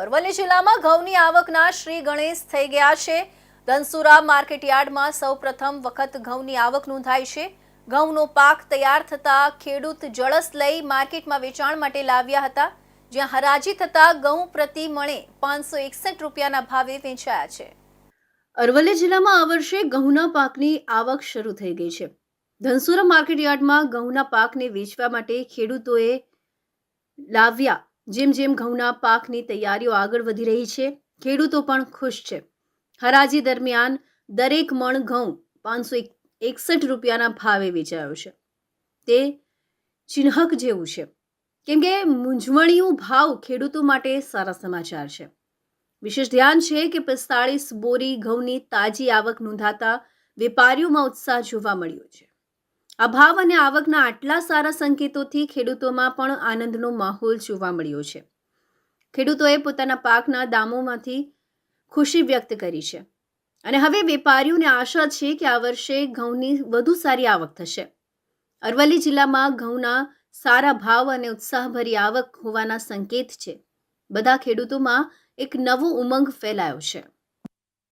અરવલ્લી જિલ્લામાં ઘઉંની આવકના શ્રી ગણેશ થઈ ગયા છે. ધનસુરા માર્કેટ યાર્ડમાં સૌ પ્રથમ વખત ઘઉંની આવક નોંધાઈ છે. ઘઉંનો પાક તૈયાર થતા ખેડૂત જળસ લઈ માર્કેટમાં વેચાણ માટે લાવ્યા હતા. જ્યાં હરાજી થતા ઘઉં પ્રતિ મણે પાંચસો એકસઠ રૂપિયાના ભાવે વેચાયા છે. અરવલ્લી જિલ્લામાં આ વર્ષે ઘઉંના પાકની આવક શરૂ થઈ ગઈ છે. ધનસુરા માર્કેટ યાર્ડમાં ઘઉંના પાકને વેચવા માટે ખેડૂતોએ લાવ્યા જેમ જેમ ઘઉંના પાકની તૈયારીઓ આગળ વધી રહી છે, ખેડૂતો પણ ખુશ છે. હરાજી દરમિયાન દરેક મણ ઘઉં પાંચસો એકસઠ રૂપિયાના ભાવે વેચાયો છે. તે ચિહ્નક જેવું છે. કેમ કે મૂંઝવણિયું ભાવ ખેડૂતો માટે સારા સમાચાર છે. વિશેષ ધ્યાન છે કે પિસ્તાળીસ બોરી ઘઉંની તાજી આવક નોંધાતા વેપારીઓમાં ઉત્સાહ જોવા મળ્યો છે. આ ભાવ અને આવકના આટલા સારા સંકેતોથી ખેડૂતોમાં પણ આનંદનો માહોલ જોવા મળ્યો છે. ખેડૂતોએ પોતાના પાકના દામોમાંથી ખુશી વ્યક્ત કરી છે. અને હવે વેપારીઓને આશા છે કે આ વર્ષે ઘઉંની વધુ સારી આવક થશે. અરવલ્લી જિલ્લામાં ઘઉંના સારા ભાવ અને ઉત્સાહભરી આવક હોવાના સંકેત છે. બધા ખેડૂતોમાં એક નવો ઉમંગ ફેલાયો છે.